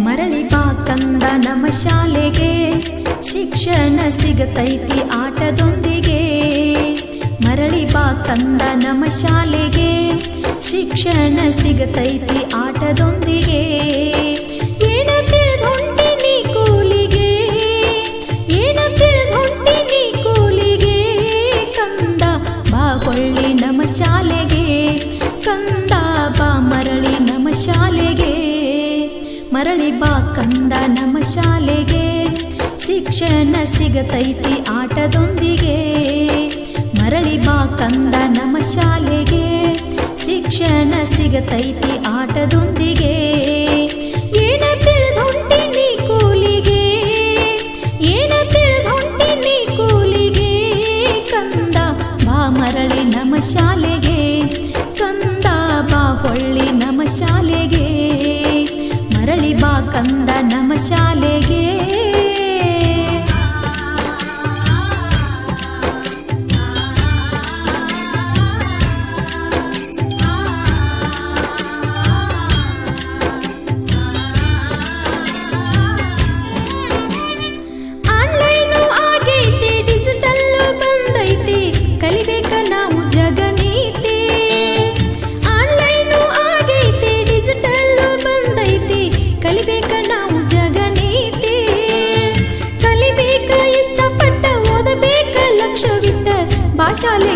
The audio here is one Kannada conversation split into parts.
ಮರಳಿ ಬಾ ಕಂದ ನಮ್ಮ ಶಾಲೆಗೆ. ಶಿಕ್ಷಣ ಸಿಗತೈತಿ ಆಟದೊಂದಿಗೆ. ಮರಳಿ ಬಾ ಕಂದ ನಮ್ಮ ಶಾಲೆಗೆ. ಶಿಕ್ಷಣ ಸಿಗತೈತಿ ಆಟದೊಂದಿಗೆ. ಕಂದ ನಮ್ಮ ಶಾಲೆಗೆ ಶಿಕ್ಷಣ ಸಿಗತೈತಿ ಆಟದೊಂದಿಗೆ. ಮರಳಿ ಬಾ ಕಂದ ನಮ್ಮ ಶಾಲೆಗೆ ಶಿಕ್ಷಣ ಸಿಗತೈತಿ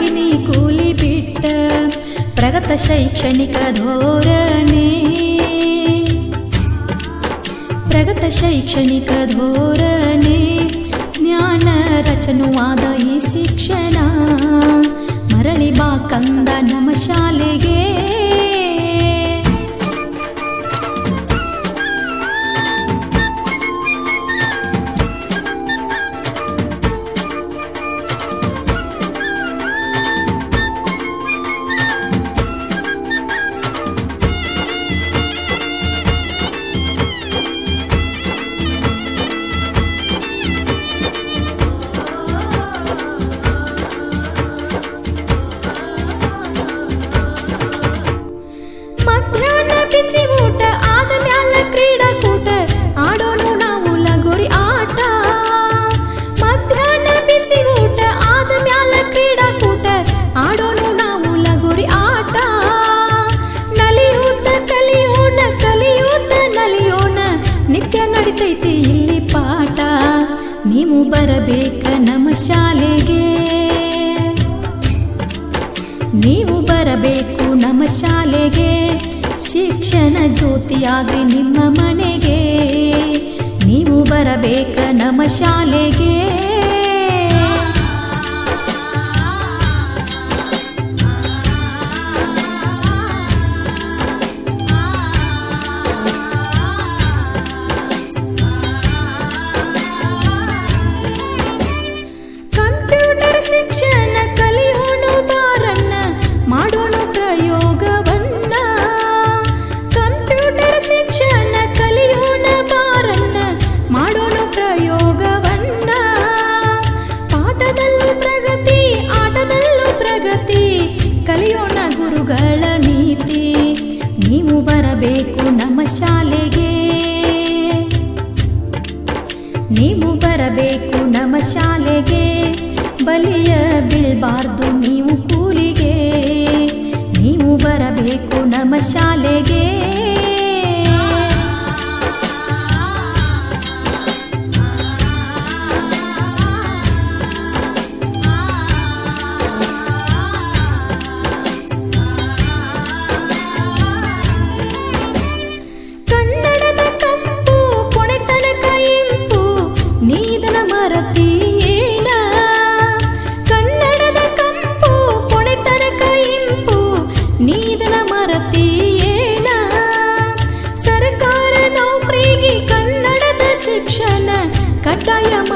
ನೀ ಕೂಲಿ ಬಿಟ್ಟ ಪ್ರಗತ ಶೈಕ್ಷಣಿಕ ಧೋರಣೆ. ಪ್ರಗತ ಶೈಕ್ಷಣಿಕ ಧೋರಣೆ, ಜ್ಞಾನ ರಚನುವಾದ ಈ ಶಿಕ್ಷಣ. ಮರಳಿ ಬಾ ಕಂದ ನಮ್ಮ ಶಾಲೆಗೆ. ನೀವು ಬರಬೇಕ ನಮ್ಮ ಶಾಲೆಗೆ. ನೀವು ಬರಬೇಕು ನಮ್ಮ ಶಾಲೆಗೆ. ಶಿಕ್ಷಣ ಜ್ಯೋತಿಯಾಗಿ ನಿಮ್ಮ ಮನೆಗೆ. ನೀವು ಬರಬೇಕ ನಮ್ಮ ಶಾಲೆಗೆ. ಕಲಿಯೋಣ ಗುರುಗಳ ನೀತಿ ನೀವು ಬರಬೇಕು 大雁。